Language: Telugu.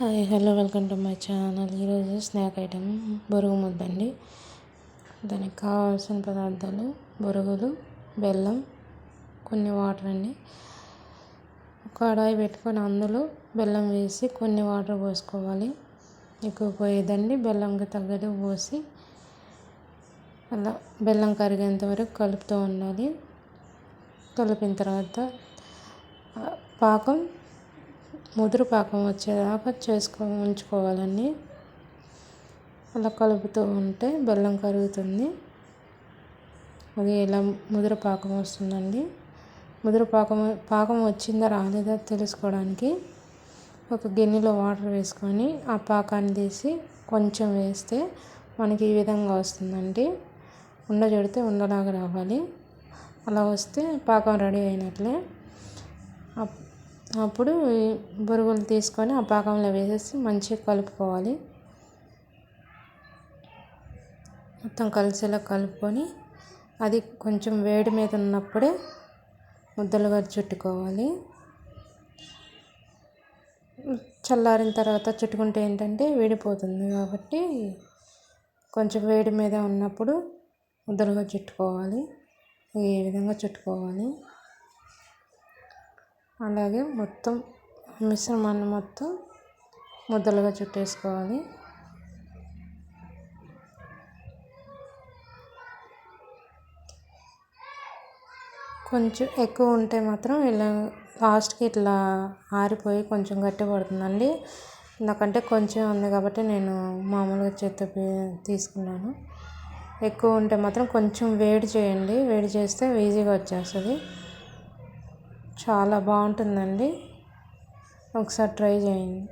Hi hello welcome to my channel. ఈరోజు స్నాక్ ఐటెం బొరుగు ముద్ద అండి దానికి కావాల్సిన పదార్థాలు బొరుగులు బెల్లం కొన్ని వాటర్ అండి. కడాయి పెట్టుకొని అందులో బెల్లం వేసి కొన్ని వాటర్ పోసుకోవాలి. ఎక్కువ పోయేదండి బెల్లంకి తగ్గట్టు పోసి అలా బెల్లం కరిగేంత వరకు కలుపుతూ ఉండాలి. కలిపిన తర్వాత పాకం ముదురు పాకం వచ్చేదాకా చేసుకో ఉంచుకోవాలండి. అలా కలుపుతూ ఉంటే బెల్లం కరుగుతుంది. అది ఇలా ముదురు పాకం వస్తుందండి? ముదురు పాకం పాకం వచ్చిందా రాలేదా తెలుసుకోవడానికి. ఒక గిన్నెలో వాటర్ వేసుకొని ఆ పాకాన్ని తీసి కొంచెం వేస్తే మనకి ఈ విధంగా వస్తుందండి. ఉండ చెడితే ఉండలాగా రావాలి. అలా వస్తే పాకం రెడీ అయినట్లే. అప్పుడు బొరుగులు తీసుకొని ఆ పాకంలో వేసేసి మంచిగా కలుపుకోవాలి. మొత్తం కలిసేలా కలుపుకొని అది కొంచెం వేడి మీద ఉన్నప్పుడే ముద్దలుగా చుట్టుకోవాలి చల్లారిన తర్వాత చుట్టుకుంటే ఏంటంటే వేడిపోతుంది కాబట్టి కొంచెం వేడి మీద ఉన్నప్పుడు ముద్దలుగా చుట్టుకోవాలి ఈ విధంగా చుట్టుకోవాలి. అలాగే మొత్తం మిశ్రమాన్ని మొత్తం ముద్దలుగా చుట్టేసుకోవాలి. కొంచెం ఎక్కువ ఉంటే మాత్రం ఇలా లాస్ట్కి ఇట్లా ఆరిపోయి కొంచెం గట్టి పడుతుందండి. ఎందుకంటే కొంచెం ఉంది కాబట్టి నేను మామూలుగా చేత తీసుకున్నాను. ఎక్కువ ఉంటే మాత్రం కొంచెం వేడి చేయండి. వేడి చేస్తే ఈజీగా వచ్చేస్తుంది. చాలా బాగుంటుందండి. ఒకసారి ట్రై చేయండి.